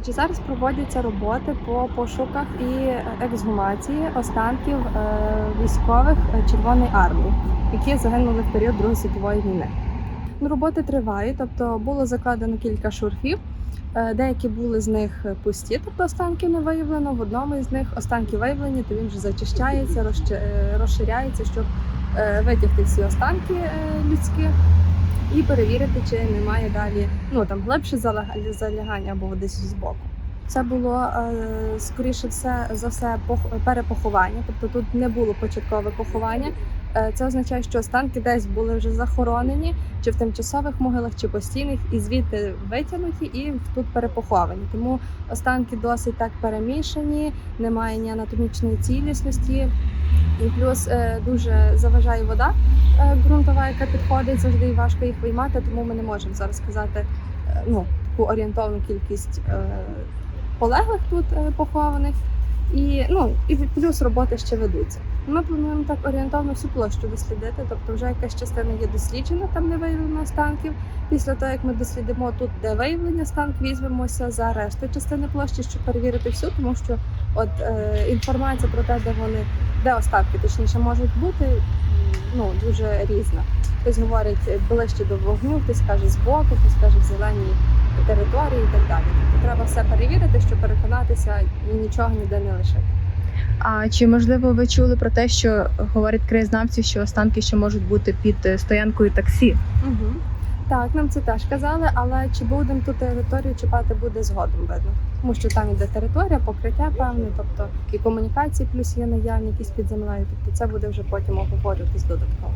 Отже, зараз проводяться роботи по пошуках і ексгумації останків е, військових е, Червоної армії, які загинули в період Другої світової війни. Ну, Роботи тривають, тобто було закладено кілька шурфів. Е, Деякі були з них пусті, тобто останків не виявлено. В одному із них останки виявлені, то він вже зачищається, е, розширяється, щоб е, витягти всі останки е, людські і перевірити, чи немає далі ну там глибше залягання або десь збоку. Це було е, скоріше все за все пох- перепоховання, тобто тут не було початкове поховання. Е, Це означає, що останки десь були вже захоронені, чи в тимчасових могилах, чи постійних, і звідти витягнуті і тут перепоховані. Тому останки досить так перемішані, немає ні анатомічної цілісності, і плюс е, дуже заважає вода ґрунтова, яка підходить завжди і важко їх виймати, тому ми не можемо зараз сказати ну, таку орієнтовну кількість полеглих тут е, похованих. І ну і плюс роботи ще ведуться. Ми плануємо так орієнтовно всю площу дослідити. Тобто, вже якась частина є досліджена, там не виявлено останків. Після того, як ми дослідимо тут, де виявлення останків, візьмемося за решту частини площі, щоб перевірити всю, тому що от е, інформація про те, де вони, де останки точніше можуть бути, ну дуже різна. Хтось говорить е, ближче до вогню, хтось каже збоку, хтось каже в зеленій території і так далі. Тобто треба все перевірити, щоб переконатися і нічого ніде не лишити. А чи можливо ви чули про те, що говорять краєзнавці, що останки ще можуть бути під е, стоянкою таксі? Угу. Так, нам це теж казали, але чи будемо ту територію чіпати буде згодом видно. Тому що там іде територія, покриття певне, тобто і комунікації плюс є наявні якісь під землею. Тобто це буде вже потім обговорюватись додатково.